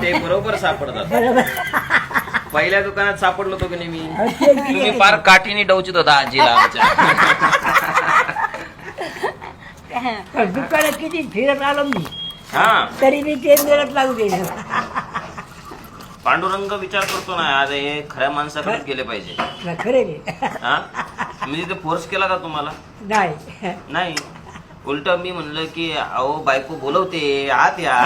ते बरोबर सापडतात. बरोबर. पहिल्या दुकानात सापडलो होतो की नाही मी? तुम्ही फार काठीने डवचित होता आजीला आमच्या. दुकानात किती फिरत आलो मी. हा. तरी मी ते मिळत लागू गेलो. पांडुरंग विचार करतो ना अरे हे खऱ्या माणसाकडे गेले पाहिजे. खरे हा? मी तिथे फोर्स केला का तुम्हाला? नाही. नाही. उलट मी म्हणलं की अहो बायको बोलवते आत या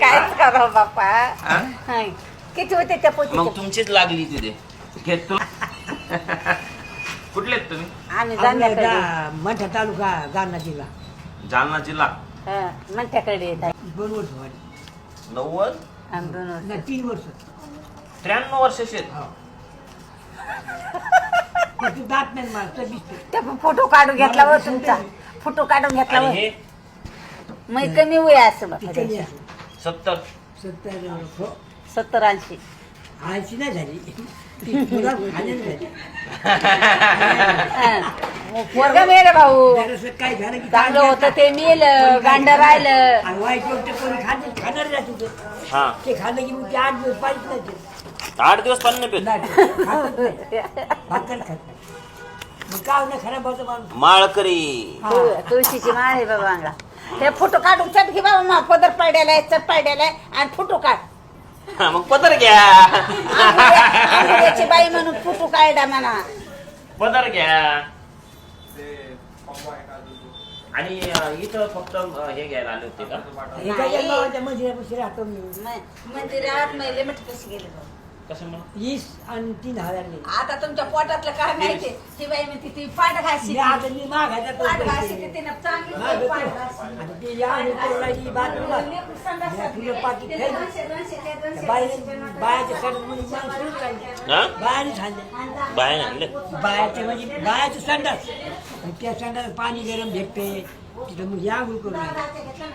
कायच करा बापा हा? हाय. किती होते त्या मग पोती तुमचीच लागली तिथे घेत तू कुठले आहेत तुम्ही आम्ही आपल्या जाण्याकडे गा- मंठा तालुका जालना जिल्हा जालना जिल्हा हा, मंठ्याकडे येत आहे. दोन वर्ष झाली नव्वद आम्ही दोन वर्ष. नाही तीन वर्ष त्र्याण्णव वर्षाचे आहेत. हो. पण तू जात नाही मला तर दिसते त्या फोटो काढून घेतला व तुमचा. फोटो काढून घेतला आणि हे? मग कमी वय असं बघा. सत्तर. सत्तर हो. सत्तर ऐंशी. आळशी नाही झाली. ती तुला खाण्यात झाली. हा. मग पोरगा मेलं भाऊ. जरासं काय झालं की चांगलं होतं ते मेलं गांड राहिलं. आणि वाईट गोष्ट कोणी खात खाणार नाही तुझं. हा. ते खाल्लं की मग ते आठ दिवस पाहिजे नाही ते. आठ दिवस पाणी पेत. नाही, खातच नाही. भाकर खात नाही. मग काय नाही खराब होतं माणूस. माळकरी. तु- तुळशीची माळ आहे बाबा ते फोटो काढून चट घे बाबा मा पदर पाड्याला आहे चट पाड्याला आहे आणि फोटो काढ. हा, मग पदर घ्या. बाई म्हणून फोटो काढा म्हणा. पदर घ्या. आणि अं, इथं फक्त अं, हे घ्यायला आले होते का? एका जन्माच्या मंदिरापाशी राहतो मी. मंदिरात मैले मिठ कशी गेले बाबा? कसं म्हणा? वीस आणि तीन हजार नाही आता तुमच्या पोटातलं काय माहिती? ती बाई म्हणते ती पाठ घाशी. मी आता मी मागायचा तो पाठ घाशी पैसे. तिने चांगली मागं बाई पाठ तो. घाशी. आता ते या आणि त्या बाईने बायाच्या सडकमध्ये माणूस फिरत राहिली. हा? बायाने खाल्ले बाहेर आणले? बायाचे म्हणजे बायाचे संडास. आणि त्या संडास पाणी गरम भेटते. तिथं मग या आंघोळ करून.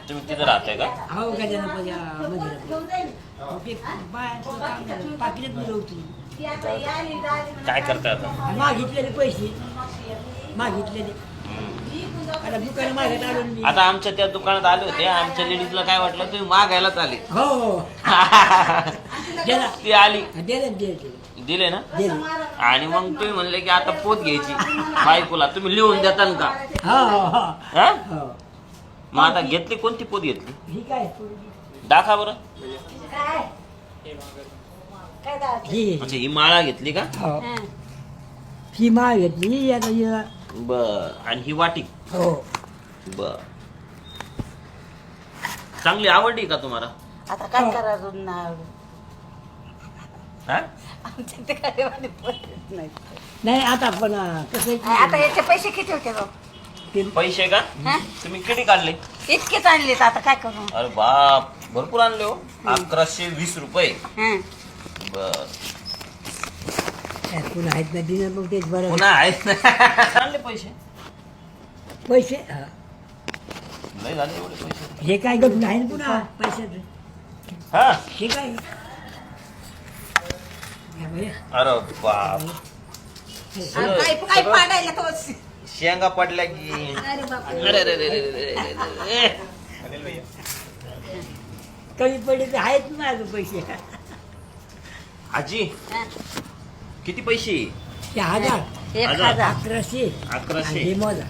तुम्ही तिथं राहताय का? हो गजानन पण या मंदिरात. पाकिटात मिळवती काय करताय आता? मागितलेले पैसे. मागितलेले. आता दुकान मागत आलो ना मी. आता आमच्या त्या दुकानात आले होते. आमच्या लेडीजला काय वाटलं? तुम्ही मागायलाच आले. हो हो. दिला ती आली. दिले दिले दिले ना? दिले आणि मग तुम्ही म्हणले की आता पोत घ्यायची. बायकोला तुम्ही लिहून देताल का? हो हो हो. हा? हो. मग आता घेतली कोणती पोत घेतली? ही काय? दाखवा बरं. काय? काय दाखव? ही. म्हणजे ही माळा घेतली का? हो. हं. ही माळ घेतली आता हिला बर. आणि ही वाटी? हो. बर. चांगली आवडली का तुम्हाला? आता काय करा रुग्ण हा? आमच्या ते काय वाणी पडत नाही. नाही आता पण अं, कसं आहे की आता याचे पैसे किती होते भाऊ ते पैसे का? हा? तुम्ही किती काढले? इतकेच आणलेत आता काय करू? अरे बाप. भरपूर आणले हो. अकराशे वीस रुपये. हं. बर. काय पुन्हा आहेत ना दिलं मग तेच बरं. पुन्हा आहेत ना? आणले पैसे. पैसे? हा. लय झाले एवढे पैसे. हे काय गट आहे ना पुन्हा पैशाचं हा? हे काय? या बाई, अरे बाप. आणि काय काय पाडायला तो? शेंगा पडल्या की. अरे बापरे. अरे अरे अरे अरे अरे अरे. कमी पडले तर आहेत ना अजून पैसे आजी हं. किती पैसे ते हजार एक हजार. हजार अकराशे अकराशे. आणि हे मोजा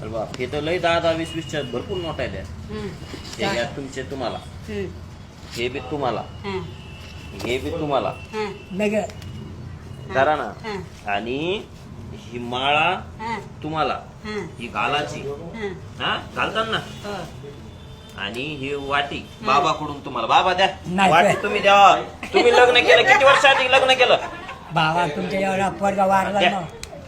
अरे बाप हे तर लय दहा दहा वीस वीसच्या भरपूर नोट आहेत. हं. हे घ्या तुमचे तुम्हाला हं. हे बी तुम्हाला हं. हे बी तुम्हाला हं. नगर करा ना हं. आणि ही माळा हं. तुम्हाला हं. ही घालाची हं. हा घालतात ना हो. आणि ही वाटी बाबाकडून तुम्हाला. बाबा द्या. नाही. वाटी तुम्ही द्या. तुम्ही लग्न केलं. किती वर्ष आधी लग्न केलं? बाबा तुमच्या एवढा पोरगा वारला द्या. ना.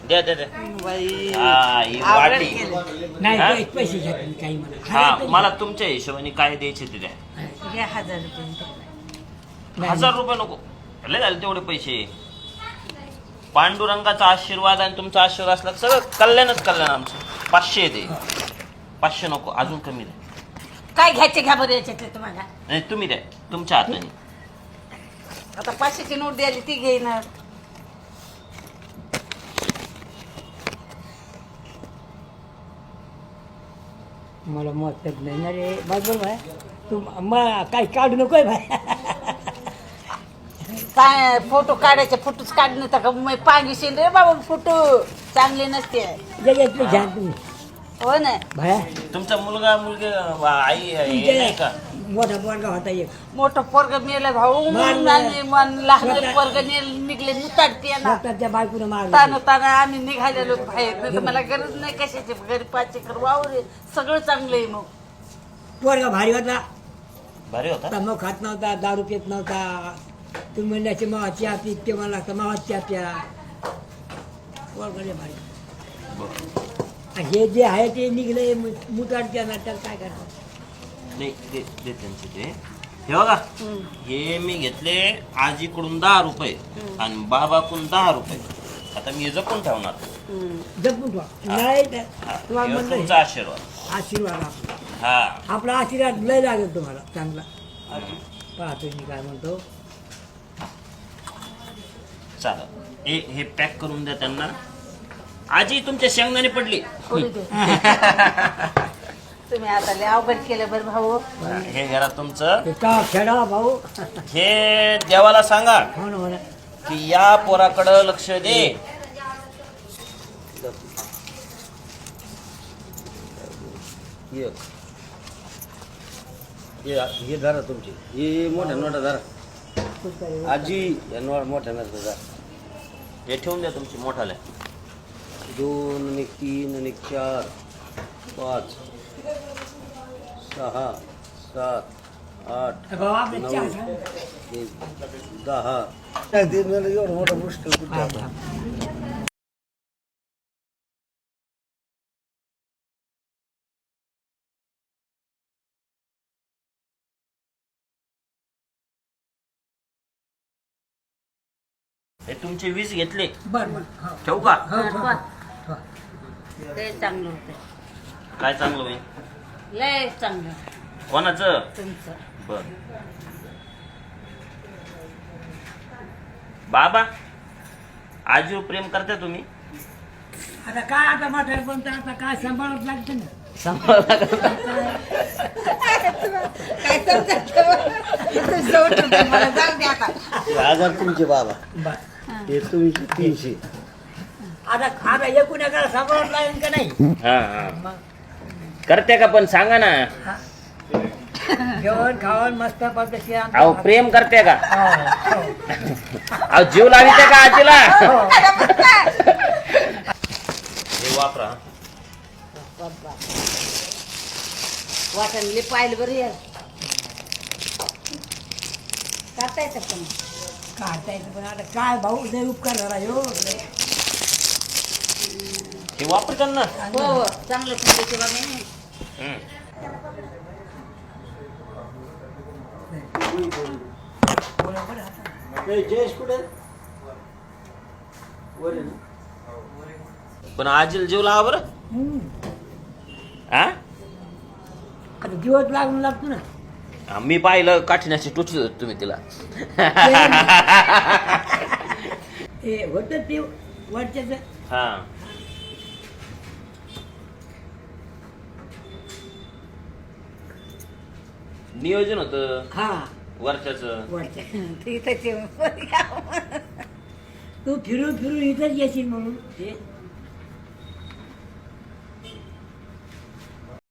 द्या द्या द्या. बाई. हा ही आवरण वाटी. केलं. नाही हा? पै- पैसे घेत नाही काही म्हणा हा हजार मला तुमच्या हिशोबाने काय द्यायचे ते द्या. घ्या हजार रुपये नाही. हजार रुपये नको. लय झाले तेवढे पैसे. पांडुरंगाचा आशीर्वाद आणि तुमचा आशीर्वाद असला तर सगळं कल्याणच कल्याण आमचं. पाचशे येते पाचशे नको अजून कमी द्या काय घ्यायचे घ्या बरं याच्यातले तुम्हाला. नाही तुम्ही द्या. तुमच्या हाताने. आता पाचशेची नोट द्यायली ती घेणार मला मत नाही ना रे बरोबर आहे तू मग काही काढू नकोय भाई काय फोटो काढायचे फोटोच काढणे तर का मग पांगीशील रे बाबा फोटो. चांगले नसते. जगातले घ्या तुम्ही. हो ना. भाया? तुमचा मुलगा मुलगी आई हे नाही का? मोठा पोरगा होता एक. मोठं पोरग मेलं भाऊ मन लहान स्वतः- पोरग निघले मुताडते ना. डॉक्टरच्या बायकोनं ताना मारलं. ताना आम्ही निघालेलो बाहेर. नाही तर मला गरज नाही कशाची घरी पाच एकर वावर आहे. सगळं चांगलं आहे मग. पोरगा भारी होता. भारी होता? तंबाखू खात नव्हता दारू पित नव्हता. तुम्ही म्हणल्याचे मावा चहा पीत ते मला लागतं मावा चहा प्या. पोरगा लय भारी. हे जे आहे ते निघले मुताडच्या नाट्यात काय करतात नाही दे दे त्यांचे ते हे बघा हे मी घेतले आजीकडून दहा रुपये आणि बाबाकडून दहा रुपये. आता मी हे जपून ठेवणार. जपून ठेवा. नाही तर हा, तुम्हाला हे म्हणलं तुमचा आशीर्वाद. आशीर्वाद आपला. हा. आपला आशीर्वाद लय लागेल तुम्हाला चांगला. पाहतो मी काय म्हणतो. चालेल. हे हे पॅक करून द्या त्यांना. आजी तुमच्या शेंगदाणे पडली. दे. तुम्ही आता लय अवघड केलं बरं भाऊ. हे घरा तुमचं. ते का खेळा भाऊ? हे देवाला सांगा ना की या पोराकडं लक्ष दे. ये. हे हे धरा तुमची. हे मोठ्या नोटा धरा. आजी या नोट मोठ्या नोटा धरा. हे ठेवून द्या तुमची मोठाले दोन आणि तीन आणि चार पाच सहा सात आठ नऊ दहा. एवढं मोठं मुश्किल कुठे हा, तुमचे वीस घेतले. ठेवू का? हो. लय चांगलं होतं काय चांगलं होईल? लय चांगलं. कोणाचं? तुमचं. बर. बाबा आजीवर प्रेम करता तुम्ही? आता काय आता म्हातार पण तर आता काय सांभाळत लागतं ना? काय समजत मला जाऊ दे आता. हे हजार तुमचे बाबा. बरं. हे तुमचे तीनशे. आता आता एकूण एकाला सांभाळत लागेल का नाही? हा हा. करते का पण सांगा ना. हा. जेवण खावण मस्त अहो प्रेम करते का? हो, हो. अहो जीव लाविते का आजीला? हे. वापरा. वाटणले पाहिलं बरं यार. करता येतं पण काढता येतं पण आता काय भाऊ लय उपकार झाला हो हे वापरतात ना. हो हो. चांगलं हम्म. हे जयेश कुठे वर आहे ना? पण आजीला जीव लावा बरं. हा? आता दिवस लागून लागतो ना. हा, मी पाहिलं काठीण्याची टुचली होती तुम्ही तिला. हे होतं ते वरच्याच. हा. नियोजन होत. हा. वर्षाच. इथं ते तू फिरून फिरून इथंच येशील म्हणून. हे